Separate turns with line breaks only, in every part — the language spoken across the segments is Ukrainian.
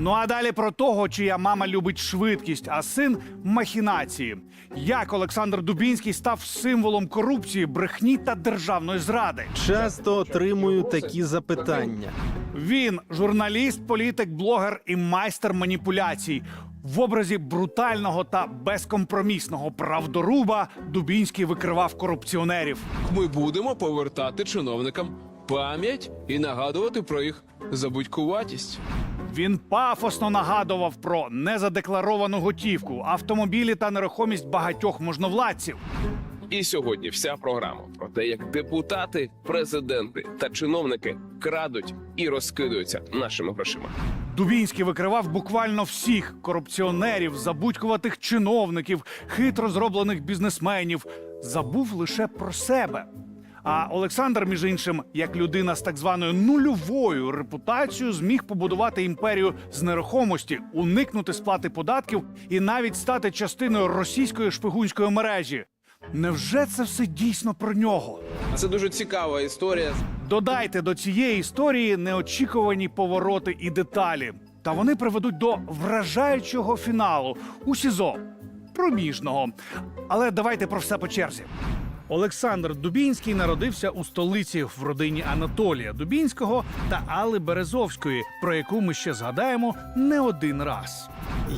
Ну а далі про того, чия мама любить швидкість, а син махінації. Як Олександр Дубінський став символом корупції, брехні та державної зради.
Часто отримую такі запитання.
Він журналіст, політик, блогер і майстер маніпуляцій. В образі брутального та безкомпромісного правдоруба Дубінський викривав корупціонерів.
Ми будемо повертати чиновникам пам'ять і нагадувати про їх забудькуватість.
Він пафосно нагадував про незадекларовану готівку, автомобілі та нерухомість багатьох можновладців.
І сьогодні вся програма про те, як депутати, президенти та чиновники крадуть і розкидаються нашими грошима.
Дубінський викривав буквально всіх корупціонерів, забудькуватих чиновників, хитро зроблених бізнесменів. Забув лише про себе. А Олександр, між іншим, як людина з так званою нульовою репутацією, зміг побудувати імперію з нерухомості, уникнути сплати податків і навіть стати частиною російської шпигунської мережі. Невже це все дійсно про нього?
Це дуже цікава історія.
Додайте до цієї історії неочікувані повороти і деталі. Та вони приведуть до вражаючого фіналу у СІЗО проміжного. Але давайте про все по черзі. Олександр Дубінський народився у столиці в родині Анатолія Дубінського та Алли Березовської, про яку ми ще згадаємо не один раз.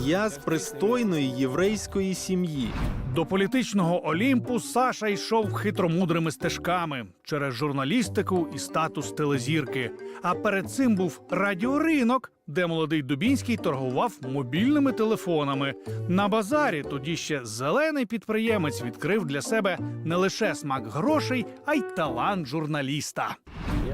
Я з пристойної єврейської сім'ї.
До політичного Олімпу Саша йшов хитромудрими стежками через журналістику і статус телезірки. А перед цим був радіоринок, де молодий Дубінський торгував мобільними телефонами. На базарі тоді ще зелений підприємець відкрив для себе не лише смак грошей, а й талант журналіста.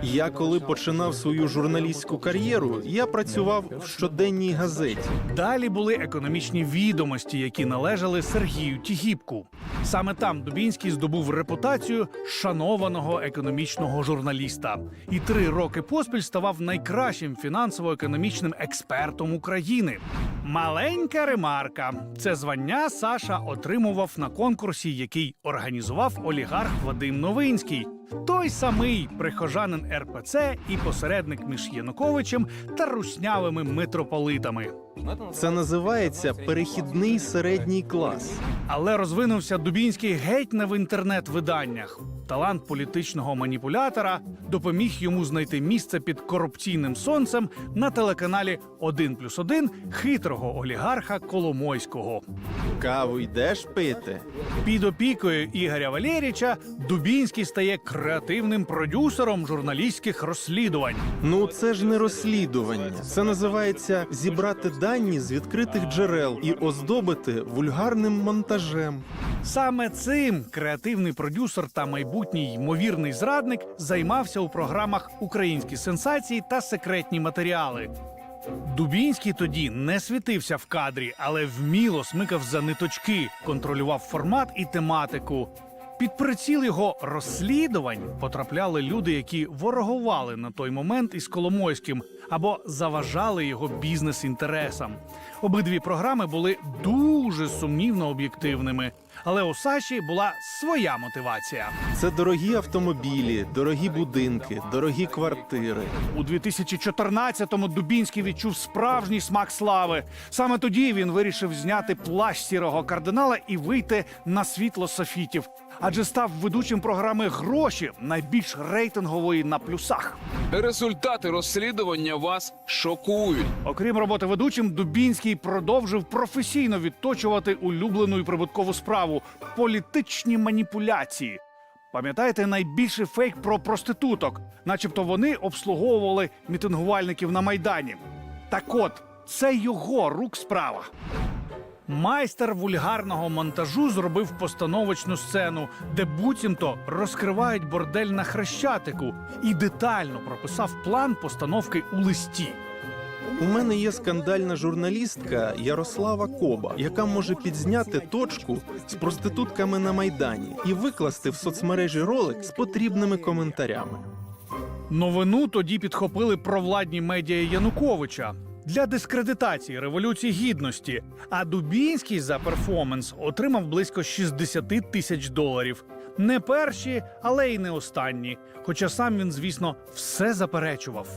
Я коли починав свою журналістську кар'єру, я працював в щоденній газеті.
Далі були економічні відомості, які належали Сергію Тігіпку. Саме там Дубінський здобув репутацію шанованого економічного журналіста і три роки поспіль ставав найкращим фінансово-економічним експертом України. Маленька ремарка: це звання Саша отримував на конкурсі, який організував олігарх Вадим Новинський. Той самий прихожанин РПЦ і посередник між Януковичем та руснявими митрополитами.
Це називається перехідний середній клас.
Але розвинувся Дубінський геть не в інтернет-виданнях. Талант політичного маніпулятора допоміг йому знайти місце під корупційним сонцем на телеканалі «1 плюс 1» хитрого олігарха Коломойського.
Каву йдеш пити?
Під опікою Ігоря Валєріча Дубінський стає креативним продюсером журналістських розслідувань.
Ну це ж не розслідування. Це називається зібрати дані з відкритих джерел і оздобити вульгарним монтажем.
Саме цим креативний продюсер та майбутній ймовірний зрадник займався у програмах Українські сенсації та секретні матеріали. Дубінський тоді не світився в кадрі, але вміло смикав за ниточки, контролював формат і тематику. Під приціл його розслідувань потрапляли люди, які ворогували на той момент із Коломойським або заважали його бізнес-інтересам. Обидві програми були дуже сумнівно об'єктивними, але у Саші була своя мотивація.
Це дорогі автомобілі, дорогі будинки, дорогі квартири.
У 2014-му Дубінський відчув справжній смак слави. Саме тоді він вирішив зняти плащ сірого кардинала і вийти на світло софітів, адже став ведучим програми гроші найбільш рейтингової на плюсах.
Результати розслідування вас шокують.
Окрім роботи ведучим, Дубінський продовжив професійно відточувати улюблену і прибуткову справу політичні маніпуляції. Пам'ятаєте найбільший фейк про проституток, начебто вони обслуговували мітингувальників на майдані. Так от, це його рук справа. Майстер вульгарного монтажу зробив постановочну сцену, де буцімто розкривають бордель на хрещатику і детально прописав план постановки у листі.
У мене є скандальна журналістка Ярослава Коба, яка може підзняти точку з проститутками на майдані і викласти в соцмережі ролик з потрібними коментарями.
Новину тоді підхопили провладні медіа Януковича для дискредитації революції гідності. А Дубінський за перформанс отримав близько 60 тисяч доларів. Не перші, але й не останні. Хоча сам він, звісно, все заперечував.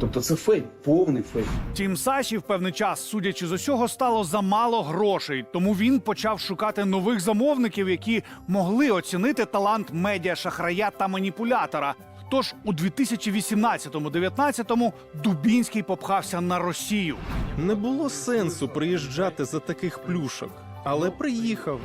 Тобто це фейк, повний фейк.
Втім, Саші в певний час, судячи з усього, стало замало грошей, тому він почав шукати нових замовників, які могли оцінити талант медіа шахрая та маніпулятора. Тож у 2018-19 Дубінський попхався на Росію.
Не було сенсу приїжджати за таких плюшок, але приїхав.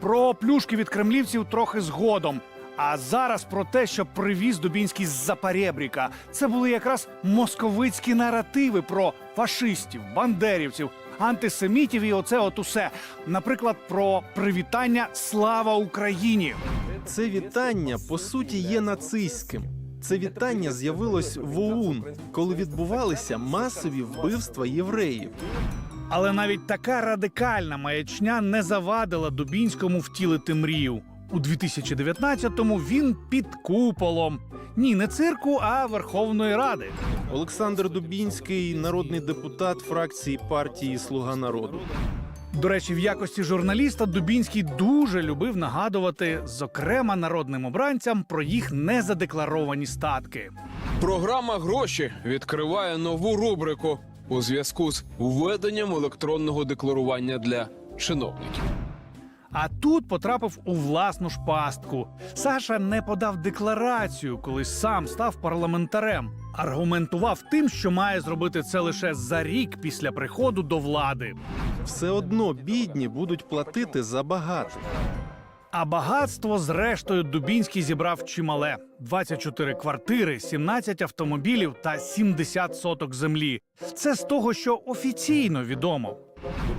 Про плюшки від кремлівців трохи згодом. А зараз про те, що привіз Дубінський з заперебріка. Це були якраз московицькі наративи про фашистів, бандерівців, антисемітів і оце от усе. Наприклад, про привітання Слава Україні.
Це вітання по суті є нацистським. Це вітання з'явилось в ОУН, коли відбувалися масові вбивства євреїв.
Але навіть така радикальна маячня не завадила Дубінському втілити мрію. У 2019-му він під куполом. Ні, не цирку, а Верховної Ради.
Олександр Дубінський, народний депутат фракції партії Слуга народу.
До речі, в якості журналіста Дубінський дуже любив нагадувати, зокрема народним обранцям, про їх незадекларовані статки.
Програма гроші відкриває нову рубрику у зв'язку з введенням електронного декларування для чиновників.
А тут потрапив у власну ж пастку. Саша не подав декларацію, коли сам став парламентарем. Аргументував тим, що має зробити це лише за рік після приходу до влади.
Все одно бідні будуть платити за багато.
А багатство, зрештою, Дубінський зібрав чимале: 24 квартири, 17 автомобілів та 70 соток землі. Це з того, що офіційно відомо.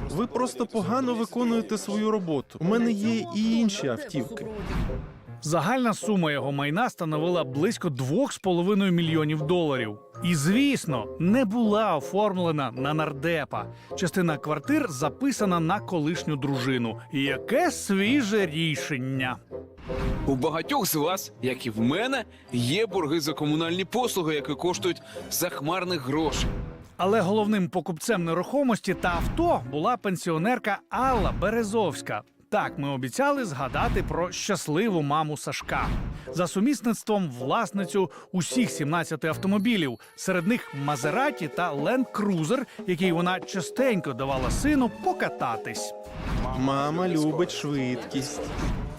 Ви просто погано виконуєте свою роботу. У мене є і інші автівки.
Загальна сума його майна становила близько 2,5 мільйонів доларів. І звісно, не була оформлена на нардепа. Частина квартир записана на колишню дружину. Яке свіже рішення.
У багатьох з вас, як і в мене, є борги за комунальні послуги, які коштують захмарних грошей.
Але головним покупцем нерухомості та авто була пенсіонерка Алла Березовська. Так, ми обіцяли згадати про щасливу маму Сашка за сумісництвом власницю усіх 17 автомобілів, серед них Мазераті та Ленд Крузер, який вона частенько давала сину покататись.
Мама любить швидкість.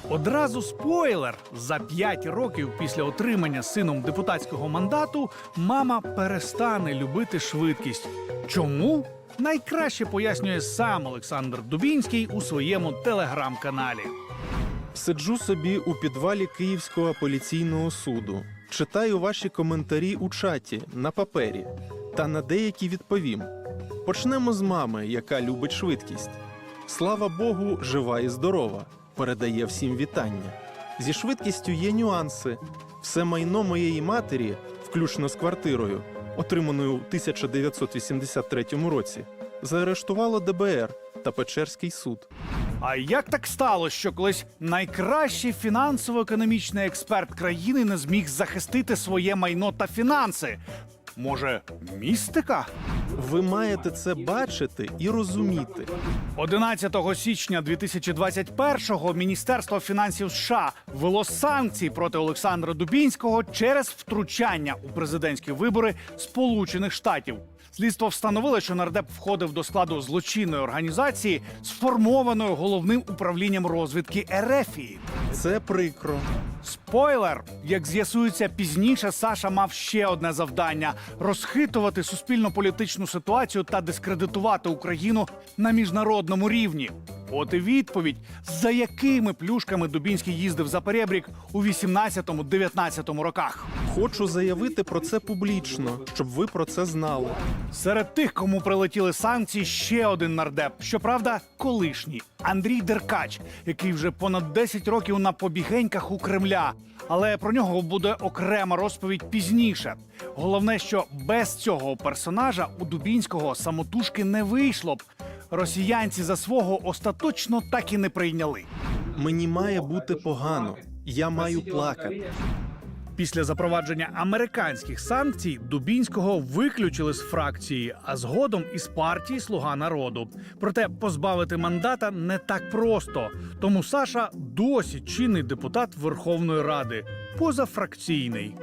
Одразу спойлер: за 5 років після отримання сином депутатського мандату мама перестане любити швидкість. Чому? Найкраще пояснює сам Олександр Дубінський у своєму телеграм-каналі.
Сиджу собі у підвалі Київського апеляційного суду. Читаю ваші коментарі у чаті на папері та на деякі відповім. Почнемо з мами, яка любить швидкість. Слава Богу, жива і здорова. Передає всім вітання. Зі швидкістю є нюанси. Все майно моєї матері, включно з квартирою, отриманою у 1983 році, заарештувало ДБР та Печерський суд.
А як так стало, що колись найкращий фінансово-економічний експерт країни не зміг захистити своє майно та фінанси? Може, містика?
Ви маєте це бачити і розуміти.
11 січня 2021-го Міністерство фінансів США ввело санкції проти Олександра Дубінського через втручання у президентські вибори Сполучених Штатів. Слідство встановило, що нардеп входив до складу злочинної організації, сформованої головним управлінням розвідки Ерефії.
Це прикро.
Спойлер, як з'ясується пізніше, Саша мав ще одне завдання розхитувати суспільно-політичну ситуацію та дискредитувати Україну на міжнародному рівні. От і відповідь, за якими плюшками Дубінський їздив за перебрік у 18-19 роках.
Хочу заявити про це публічно, щоб ви про це знали.
Серед тих, кому прилетіли санкції, ще один нардеп. Щоправда, колишній Андрій Деркач, який вже понад 10 років на побігеньках у Кремля. Але про нього буде окрема розповідь пізніше. Головне, що без цього персонажа у Дубінського самотужки не вийшло б. Росіянці за свого остаточно так і не прийняли.
Мені має бути погано. Я маю плакати.
Після запровадження американських санкцій Дубінського виключили з фракції, а згодом із партії Слуга народу. Проте позбавити мандата не так просто. Тому Саша досі чинний депутат Верховної Ради, позафракційний.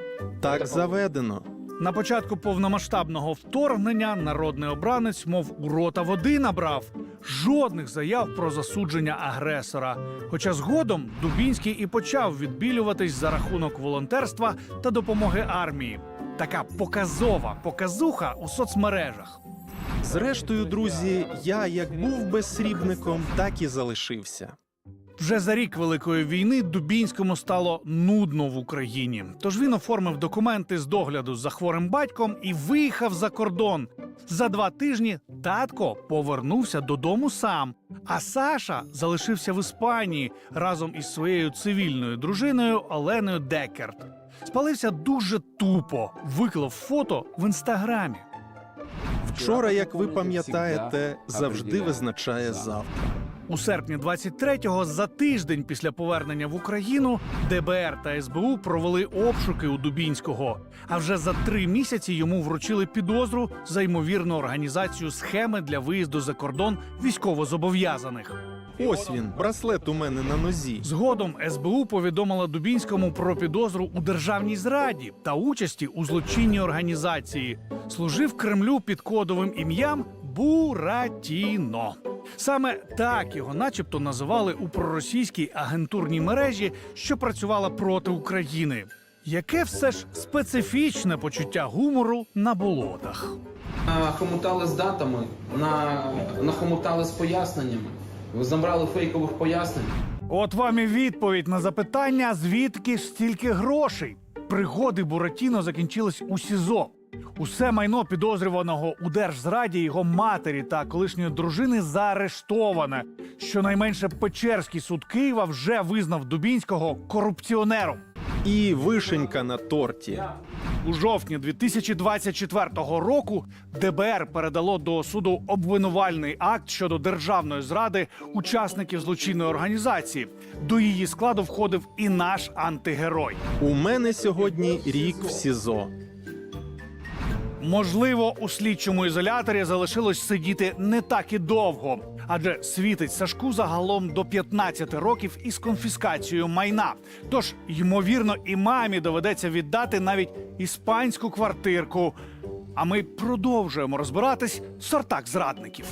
Так заведено.
На початку повномасштабного вторгнення народний обранець, мов у рота води набрав жодних заяв про засудження агресора. Хоча згодом Дубінський і почав відбілюватись за рахунок волонтерства та допомоги армії. Така показова показуха у соцмережах.
Зрештою, друзі, я як був безсрібником, так і залишився.
Вже за рік Великої війни Дубінському стало нудно в Україні. Тож він оформив документи з догляду за хворим батьком і виїхав за кордон. За два тижні татко повернувся додому сам. А Саша залишився в Іспанії разом із своєю цивільною дружиною Оленою Декерт. Спалився дуже тупо, виклав фото в інстаграмі.
Вчора, як ви пам'ятаєте, завжди визначає завтра.
У серпні 23-го, за тиждень після повернення в Україну, ДБР та СБУ провели обшуки у Дубінського. А вже за три місяці йому вручили підозру за ймовірну організацію схеми для виїзду за кордон військовозобов'язаних.
Ось він, браслет у мене на нозі.
Згодом СБУ повідомила Дубінському про підозру у державній зраді та участі у злочинній організації. Служив Кремлю під кодовим ім'ям Буратіно. Саме так його, начебто, називали у проросійській агентурній мережі, що працювала проти України. Яке все ж специфічне почуття гумору на болотах.
Нахомутали з датами, на... нахомутали з поясненнями. Забрали фейкових пояснень.
От вам і відповідь на запитання, звідки ж стільки грошей. Пригоди Буратіно закінчились у СІЗО. Усе майно підозрюваного у держзраді його матері та колишньої дружини заарештоване. Щонайменше Печерський суд Києва вже визнав Дубінського корупціонером.
І вишенька на торті.
У жовтні 2024 року ДБР передало до суду обвинувальний акт щодо державної зради учасників злочинної організації. До її складу входив і наш антигерой.
У мене сьогодні рік в СІЗО.
Можливо, у слідчому ізоляторі залишилось сидіти не так і довго, адже світить Сашку загалом до 15 років із конфіскацією майна. Тож, ймовірно, і мамі доведеться віддати навіть іспанську квартирку. А ми продовжуємо розбиратись в сортах зрадників.